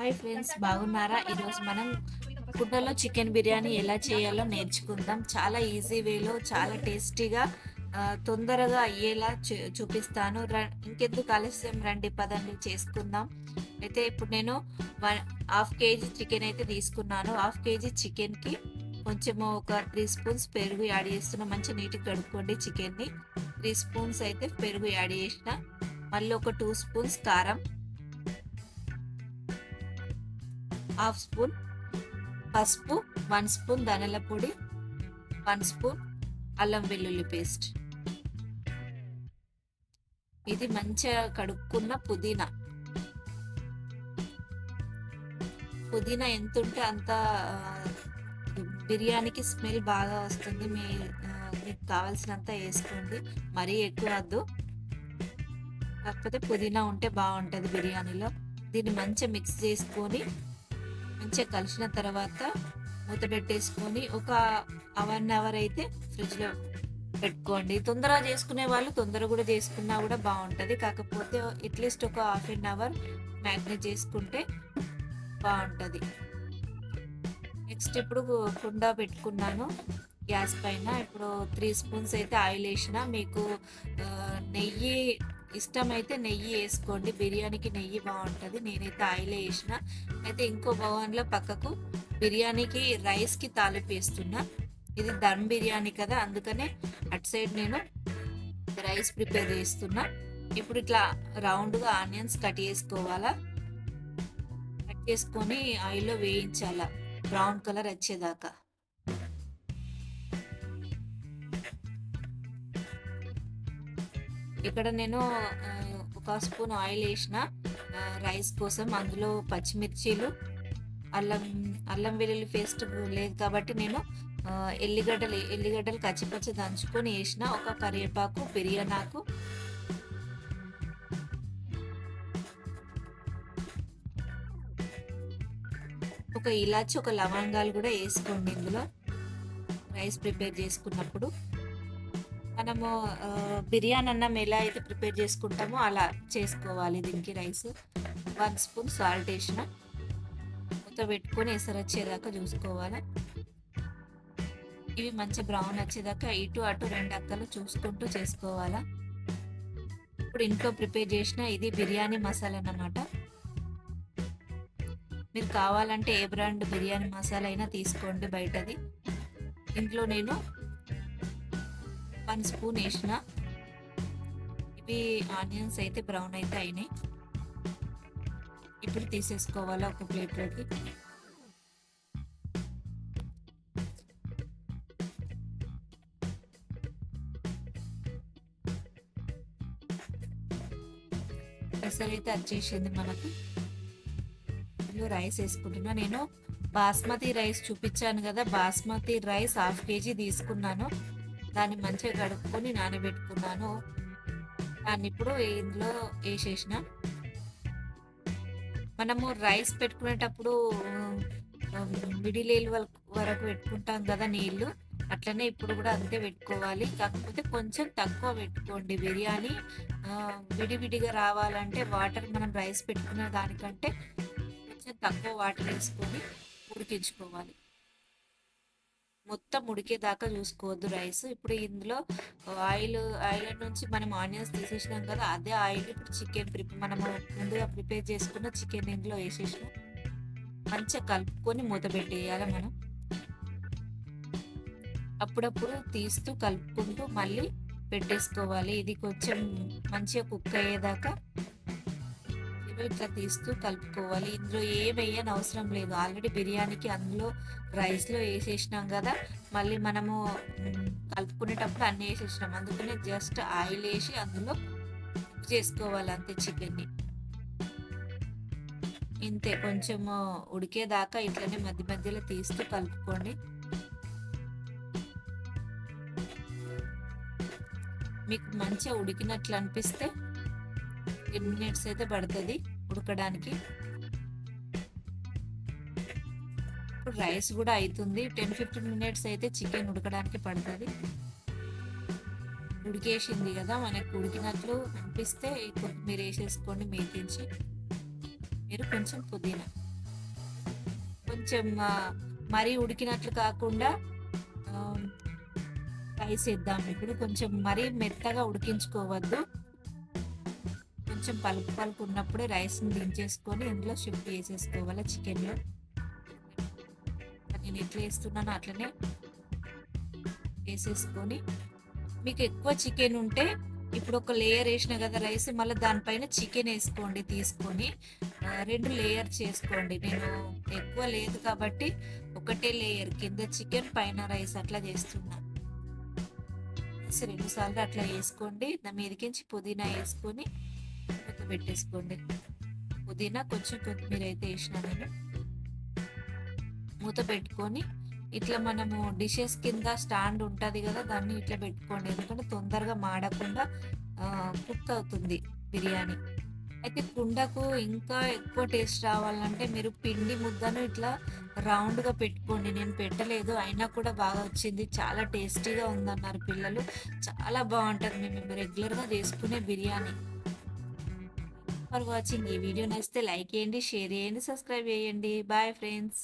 Hi friends బాగున్నారా? ఈరోజు మనం కుండలో చికెన్ బిర్యానీ ఎలా చేయాలో నేర్చుకుందాం. చాలా ఈజీ వేలో చాలా టేస్టీగా తొందరగా అయ్యేలా చూ- చూపిస్తాను. ర- ఇంకెందుకు ఆలస్యం? రండి పదండి చేసుకుందాం. అయితే ఇప్పుడు నేను వన్ హాఫ్ కేజీ చికెన్ అయితే తీసుకున్నాను. హాఫ్ కేజీ చికెన్కి కొంచెం ఒక త్రీ స్పూన్స్ పెరుగు యాడ్ చేస్తున్నా. మంచి నీట్గా కడుక్కోండి చికెన్ని. త్రీ స్పూన్స్ అయితే పెరుగు యాడ్ చేసిన. మళ్ళీ ఒక టూ స్పూన్స్ కారం. హాఫ్ స్పూన్ పసుపు వన్ స్పూన్ ధనల పొడి వన్ స్పూన్ అల్లం వెల్లుల్లి పేస్ట్. ఇది మంచిగా కడుక్కున్న పుదీనా. పుదీనా ఎంత ఉంటే అంత బిర్యానీకి స్మెల్ బాగా వస్తుంది. మీ మీకు కావాల్సినంత వేసుకోండి. మరీ ఎక్కువ వద్దు. కాకపోతే పుదీనా ఉంటే బాగుంటుంది బిర్యానీలో. దీన్ని మంచిగా మిక్స్ చేసుకొని మంచిగా కలిసిన తర్వాత మూత పెట్టేసుకొని ఒక వన్ అవర్ అయితే ఫ్రిడ్జ్లో పెట్టుకోండి. తొందరగా చేసుకునే వాళ్ళు తొందర కూడా చేసుకున్నా కూడా బాగుంటుంది. కాకపోతే అట్లీస్ట్ ఒక హాఫ్ అన్ అవర్ మ్యాగ్నేట్ చేసుకుంటే బాగుంటుంది. నెక్స్ట్ ఇప్పుడు కుండ పెట్టుకున్నాను. గ్యాస్ పైన ఇప్పుడు త్రీ స్పూన్స్ అయితే ఆయిల్ వేసిన. మీకు నెయ్యి ఇష్టమైతే నెయ్యి వేసుకోండి. బిర్యానీకి నెయ్యి బాగుంటుంది. నేనైతే ఆయిల్ వేసిన. అయితే ఇంకో బౌన్లో పక్కకు బిర్యానీకి రైస్కి తాలింపు వేస్తున్నా. ఇది దమ్ బిర్యానీ కదా అందుకనే అటు సైడ్ నేను రైస్ ప్రిపేర్ చేస్తున్నా. ఇప్పుడు ఇట్లా రౌండ్గా ఆనియన్స్ కట్ చేసుకోవాలా? కట్ చేసుకొని ఆయిల్లో వేయించాలా? బ్రౌన్ కలర్ వచ్చేదాకా. ఇక్కడ నేను ఒక స్పూన్ ఆయిల్ వేసిన రైస్ కోసం అందులో పచ్చిమిర్చీలు అల్లం అల్లం వెల్లుల్లి పేస్ట్ లేదు కాబట్టి నేను ఎల్లిగడ్డలు ఎల్లిగడ్డలు కచ్చిపచ్చి దంచుకొని వేసిన ఒక కరివేపాకు బిర్యానాకు. ఒక ఇలాచి ఒక లవంగాలు కూడా వేసుకోండి ఇందులో. రైస్ ప్రిపేర్ చేసుకున్నప్పుడు. మనము బిర్యానీ అన్నం ఎలా అయితే ప్రిపేర్ చేసుకుంటామో అలా చేసుకోవాలి. దీనికి రైస్ వన్ స్పూన్ సాల్ట్ వేసిన మూత పెట్టుకొని ఎసరు వచ్చేదాకా చూసుకోవాలి. ఇవి మంచి బ్రౌన్ వచ్చేదాకా ఇటు అటు రెండు అక్కలు చూసుకుంటూ చేసుకోవాలా. ఇప్పుడు ఇంట్లో ప్రిపేర్ చేసిన ఇది బిర్యానీ మసాలా అన్నమాట. మీరు కావాలంటే ఏ బ్రాండ్ బిర్యానీ మసాలా అయినా తీసుకోండి బయటది. ఇంట్లో నేను వన్ స్పూన్ వేసిన. ఇవి ఆనియన్స్ అయితే బ్రౌన్ అయితే అయినాయి. ఇప్పుడు తీసేసుకోవాలి ఒక ప్లేట్లోకి? ఎసరు అయితే వచ్చేసింది మనకు. ఇందులో రైస్ వేసుకుంటున్నా. నేను బాస్మతి రైస్ చూపించాను కదా బాస్మతి రైస్ హాఫ్ కేజీ తీసుకున్నాను. దాన్ని మంచిగా కడుక్కొని నానబెట్టుకున్నాను. దాన్ని ఇప్పుడు ఇందులో వేసేసిన. మనము రైస్ పెట్టుకునేటప్పుడు మిడిల్ ఏల్ వరకు పెట్టుకుంటాం కదా నీళ్ళు. అట్లనే ఇప్పుడు కూడా అంతే పెట్టుకోవాలి. కాకపోతే కొంచెం తక్కువ పెట్టుకోండి. బిర్యానీ విడివిడిగా రావాలంటే వాటర్ మనం రైస్ పెట్టుకునే దానికంటే కొంచెం తక్కువ వాటర్ వేసుకొని ఉడికించుకోవాలి. మొత్తం ఉడికేదాకా చూసుకోవద్దు రైస్. ఇప్పుడు ఇందులో ఆయిల్ ఆయిల్ నుంచి మనం ఆనియన్స్ తీసేసినాం కదా అదే ఆయిల్ ఇప్పుడు చికెన్ ప్రిపేర్ మనం ముందుగా ప్రిపేర్ చేసుకున్న చికెన్ ఇందులో వేసేసినాం. మంచిగా కలుపుకొని మూత పెట్టేయాలి మనం. అప్పుడప్పుడు తీస్తూ కలుపుకుంటూ మళ్ళీ పెట్టేసుకోవాలి. ఇది కొంచెం మంచిగా కుక్ అయ్యేదాకా ఇవి ఇట్లా తీస్తూ కలుపుకోవాలి. ఇందులో ఏం వేయని అవసరం లేదు. ఆల్రెడీ బిర్యానీకి అందులో రైస్లో వేసేసినాం కదా మళ్ళీ మనము కలుపుకునేటప్పుడు అన్నీ వేసేసినాం. అందుకనే జస్ట్ ఆయిల్ వేసి అందులో కుక్ చేసుకోవాలి అంతే చికెన్ని. ఇంతే కొంచెం ఉడికేదాకా ఇట్లనే మధ్య మధ్యలో తీస్తూ కలుపుకోండి. మీకు మంచిగా ఉడికినట్లు అనిపిస్తే టెన్ మినిట్స్ అయితే పడుతుంది ఉడకడానికి. ఇప్పుడు రైస్ కూడా అవుతుంది టెన్ ఫిఫ్టీన్ మినిట్స్ అయితే చికెన్ ఉడకడానికి పడుతుంది. ఉడికేసింది కదా మనకు ఉడికినట్లు అనిపిస్తే ఈ కొత్తిమీర వేసేసుకోండి మేతించి మీరు కొంచెం పుదీనా. కొంచెం మరీ ఉడికినట్లు కాకుండా రైస్ వేద్దాం. ఇప్పుడు కొంచెం మరీ మెత్తగా ఉడికించుకోవద్దు. కొంచెం పలుకు పలుకు ఉన్నప్పుడే రైస్ని దించేసుకొని ఇందులో షిఫ్ట్ చేసేసుకోవాలి చికెన్లో. నేను ఎట్లా వేస్తున్నానో అట్లనే వేసేసుకొని మీకు ఎక్కువ చికెన్ ఉంటే ఇప్పుడు ఒక లేయర్ వేసిన కదా రైస్ మళ్ళీ దానిపైన చికెన్ వేసుకోండి తీసుకొని. రెండు లేయర్ చేసుకోండి. నేను ఎక్కువ లేదు కాబట్టి ఒకటే లేయర్ కింద చికెన్ పైన రైస్ అట్లా చేస్తున్నా. రెండు సార్లు అట్లా వేసుకోండి. దాని మీదకించి పుదీనా వేసుకొని మూత పెట్టేసుకోండి. పుదీనా కొంచెం కొత్తిమీర అయితే వేసినా నేను. మూత పెట్టుకొని ఇట్లా మనము డిషెస్ కింద స్టాండ్ ఉంటుంది కదా దాన్ని ఇట్లా పెట్టుకోండి. ఎందుకంటే తొందరగా మాడకుండా కుక్ అవుతుంది బిర్యానీ. అయితే కుండకు ఇంకా ఎక్కువ టేస్ట్ రావాలంటే మీరు పిండి ముద్దను ఇట్లా రౌండ్గా పెట్టుకోండి. నేను పెట్టలేదు అయినా కూడా బాగా వచ్చింది. చాలా టేస్టీగా ఉందన్నారు పిల్లలు. చాలా బాగుంటుంది. మేము రెగ్యులర్గా చేసుకునే బిర్యానీ. ఫర్ వాచింగ్ ఈ వీడియో నచ్చితే లైక్ చేయండి షేర్ చేయండి సబ్స్క్రైబ్ చేయండి. Bye friends